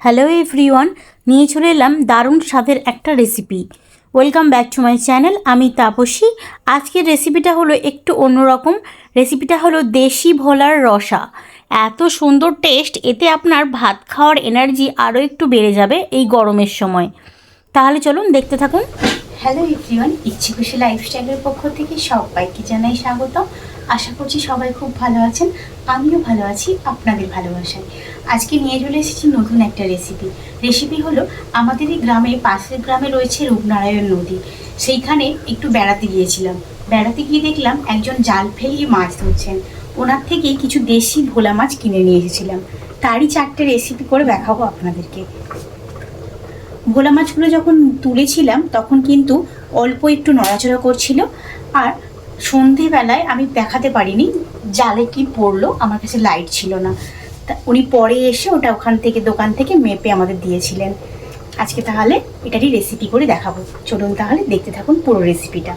Hello everyone নিয়ে চলে এলাম দারুণ স্বাদের একটা recipe welcome back to my channel আমি তাপসী। আজকের রেসিপিটা হলো একটু অন্যরকম। রেসিপিটা হলো দেশি ভোলার রসা। এত সুন্দর টেস্ট এতে আপনার ভাত খাওয়ার এনার্জি আরও একটু বেড়ে যাবে এই গরমের সময়। তাহলে চলুন দেখতে থাকুন। হ্যালো এভরিওয়ান ইচ্ছে খুশি লাইফস্টাইলের পক্ষ থেকে সবাইকে জানাই স্বাগত আশা করছি সবাই খুব ভালো আছেন, আমিও ভালো আছি, আপনাদের ভালোবাসায়। আজকে নিয়ে চলে এসেছি নতুন একটা রেসিপি রেসিপি হলো আমাদের এই গ্রামে, পাশের গ্রামে রয়েছে রূপনারায়ণ নদী। সেইখানে একটু বেড়াতে গিয়েছিলাম। বেড়াতে গিয়ে দেখলাম একজন জাল ফেলিয়ে মাছ ধরছেন। ওনার থেকেই কিছু দেশি ভোলা মাছ কিনে নিয়ে এসেছিলাম। তারই চারটে রেসিপি করে দেখাবো আপনাদেরকে। ভোলা মাছগুলো যখন তুলেছিলাম, তখন কিন্তু অল্প একটু নড়াচড়া করছিল। আর সন্ধেবেলায় আমি দেখাতে পারিনি জালে কি পড়ল, আমার কাছে লাইট ছিল না। তা উনি পরে এসে ওটা ওখান থেকে, দোকান থেকে মেপে আমাদের দিয়েছিলেন। আজকে তাহলে এটারই রেসিপি করে দেখাবো। চলুন তাহলে দেখতে থাকুন পুরো রেসিপিটা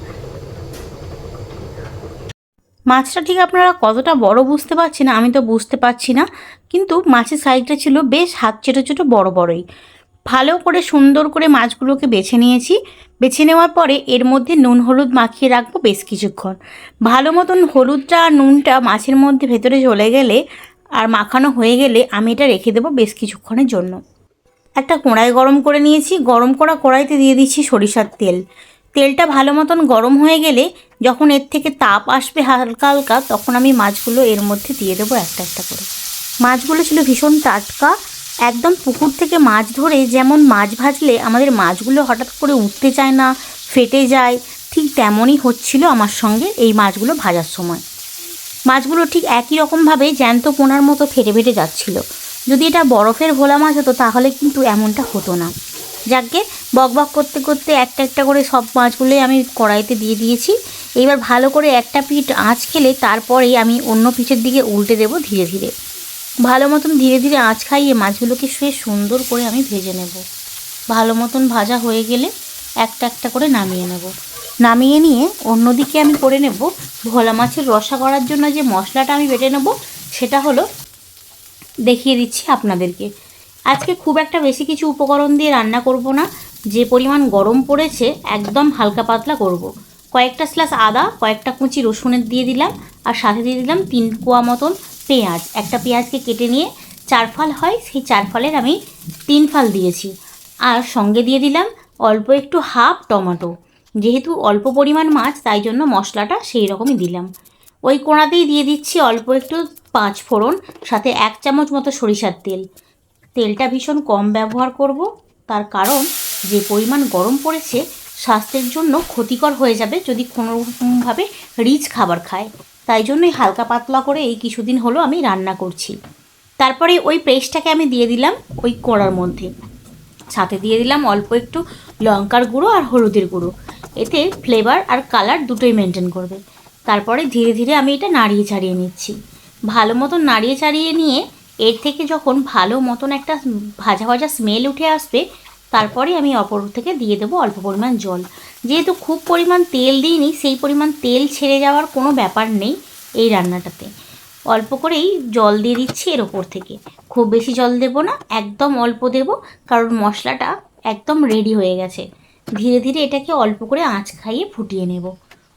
মাছটা ঠিক আপনারা কতটা বড় বুঝতে পারছেন, আমি তো বুঝতে পারছি না। কিন্তু মাছের সাইজটা ছিল বেশ হাত ছোটো ছোটো, বড় বড়ই। ভালো করে সুন্দর করে মাছগুলোকে বেছে নিয়েছি। বেছে নেওয়ার পরে এর মধ্যে নুন হলুদ মাখিয়ে রাখব বেশ কিছুক্ষণ। ভালো মতন হলুদটা আর নুনটা মাছের মধ্যে ভেতরে চলে গেলে আর মাখানো হয়ে গেলে আমি এটা রেখে দেবো বেশ কিছুক্ষণের জন্য। একটা কড়াই গরম করে নিয়েছি। গরম করা কড়াইতে দিয়ে দিচ্ছি সরিষার তেল। তেলটা ভালো মতন গরম হয়ে গেলে যখন এর থেকে তাপ আসবে হালকা হালকা তখন আমি মাছগুলো এর মধ্যে দিয়ে দেবো একটা একটা করে। মাছগুলো ছিল ভীষণ টাটকা। একদম পুকুর থেকে মাছ ধরে যেমন মাছ ভাজলে আমাদের মাছগুলো হঠাৎ করে উঠতে চায় না, ফেটে যায়, ঠিক তেমনই হচ্ছিল আমার সঙ্গে এই মাছগুলো ভাজার সময়। মাছগুলো ঠিক একই রকমভাবে জ্যান্ত পোনার মতো ফেটে ফেটে যাচ্ছিল। যদি এটা বরফের ভোলা মাছ হতো তাহলে কিন্তু এমনটা হতো না। যাকে বকবক করতে করতে একটা একটা করে সব মাছগুলোই আমি কড়াইতে দিয়ে দিয়েছি। এবার ভালো করে একটা পিঠ আঁচ খেলে তারপরেই আমি অন্য পিঠের দিকে উল্টে দেবো ধীরে ধীরে। ভালো মতন ধীরে ধীরে আঁচ খাইয়ে মাছগুলোকে শুয়ে সুন্দর করে আমি ভেজে নেব। ভালো মতন ভাজা হয়ে গেলে একটা একটা করে নামিয়ে নেব। নামিয়ে নিয়ে অন্যদিকে আমি করে নেব ভোলা মাছের রসা করার জন্য যে মশলাটা আমি বেটে নেব, সেটা হলো দেখিয়ে দিচ্ছি আপনাদেরকে। আজকে খুব একটা বেশি কিছু উপকরণ দিয়ে রান্না করব না, যে পরিমাণ গরম পড়েছে একদম হালকা পাতলা করব। কয়েকটা স্লাস আদা, কয়েকটা কুচি রসুনের দিয়ে দিলাম, আর সাথে দিয়ে দিলাম তিন কোয়া মতন পেঁয়াজ। একটা পেঁয়াজকে কেটে নিয়ে চার ফাল হয়, সেই চার ফালের আমি তিন ফাল দিয়েছি। আর সঙ্গে দিয়ে দিলাম অল্প একটু হাফ টমেটো। যেহেতু অল্প পরিমাণ মাছ, তাই জন্য মশলাটা সেই রকমই দিলাম। ওই কোড়াতেই দিয়ে দিচ্ছি অল্প একটু পাঁচ ফোড়ন, সাথে এক চামচ মতো সরিষার তেল। তেলটা ভীষণ কম ব্যবহার করব, তার কারণ যে পরিমাণ গরম পড়েছে, স্বাস্থ্যের জন্য ক্ষতিকর হয়ে যাবে যদি কোনোরকমভাবে রিচ খাবার খায়। তাই জন্যই হালকা পাতলা করে এই কিছুদিন হলো আমি রান্না করছি। তারপরে ওই পেস্টটাকে আমি দিয়ে দিলাম ওই কড়ার মধ্যে। সাথে দিয়ে দিলাম অল্প একটু লঙ্কার গুঁড়ো আর হলুদের গুঁড়ো। এতে ফ্লেভার আর কালার দুটোই মেনটেন করবে। তারপরে ধীরে ধীরে আমি এটা নাড়িয়ে ছাড়িয়ে নিচ্ছি। ভালো মতন নাড়িয়ে চাড়িয়ে নিয়ে এর থেকে যখন ভালো মতন একটা ভাজা ভাজা স্মেল উঠে আসবে তারপরে আমি অপর থেকে দিয়ে দেবো অল্প পরিমাণ জল। যেহেতু খুব পরিমাণ তেল দিইনি, সেই পরিমাণ তেল ছেড়ে যাওয়ার কোনো ব্যাপার নেই এই রান্নাটাতে। অল্প করেই জল দিয়ে দিচ্ছি এর ওপর থেকে। খুব বেশি জল দেব না, একদম অল্প দেব, কারণ মশলাটা একদম রেডি হয়ে গেছে। ধীরে ধীরে এটাকে অল্প করে আঁচ খাইয়ে ফুটিয়ে নেব।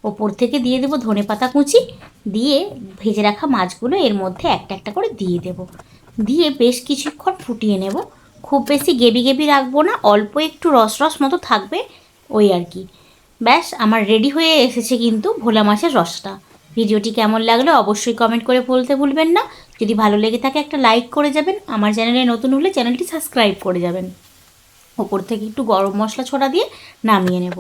ওপর থেকে দিয়ে দেবো ধনে পাতা কুচি, দিয়ে ভেজে রাখা মাছগুলো এর মধ্যে একটা একটা করে দিয়ে দেব। দিয়ে বেশ কিছুক্ষণ ফুটিয়ে নেব। খুব বেশি গেবি গেবি রাখব না, অল্প একটু রস রস মতো থাকবে ওই আর কি। ব্যাস, আমার রেডি হয়ে এসেছে কিন্তু ভোলা মাছের রসটা। ভিডিওটি কেমন লাগল অবশ্যই কমেন্ট করে বলতে ভুলবেন না। যদি ভালো লেগে থাকে একটা লাইক করে যাবেন, আমার চ্যানেলে নতুন হলে চ্যানেলটি সাবস্ক্রাইব করে যাবেন। ওপর থেকে একটু গরম মশলা ছড়া দিয়ে নামিয়ে নেব।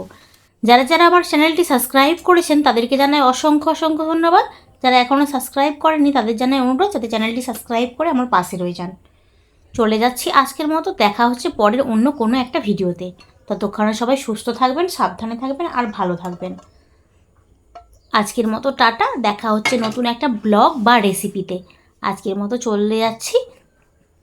যারা যারা আমার চ্যানেলটি সাবস্ক্রাইব করেছেন, তাদেরকে জানাই অসংখ্য অসংখ্য ধন্যবাদ। যারা এখনও সাবস্ক্রাইব করেনি তাদের জানাই অনুরোধ যাতে চ্যানেলটি সাবস্ক্রাইব করে আমার পাশে রয়ে যান। চলে যাচ্ছি আজকের মতো। দেখা হচ্ছে পরের অন্য কোনো একটা ভিডিওতে। ততক্ষণে সবাই সুস্থ থাকবেন, সাবধানে থাকবেন আর ভালো থাকবেন। আজকের মতো টাটা, দেখা হচ্ছে নতুন একটা ব্লগ বা রেসিপিতে। আজকের মতো চলে যাচ্ছি,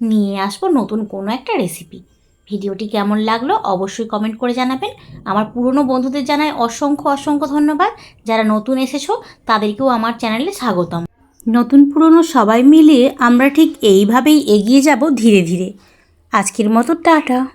নিয়ে আসব নতুন কোনো একটা রেসিপি। ভিডিওটি কেমন লাগল অবশ্যই কমেন্ট করে জানাবেন। আমার পুরনো বন্ধুদের জানাই অসংখ্য অসংখ্য ধন্যবাদ। যারা নতুন এসেছ, তাদেরকেও আমার চ্যানেলে স্বাগতম। নতুন পুরনো সবাই মিলিয়ে আমরা ঠিক এইভাবেই এগিয়ে যাব ধীরে ধীরে। আজকের মতো টাটা।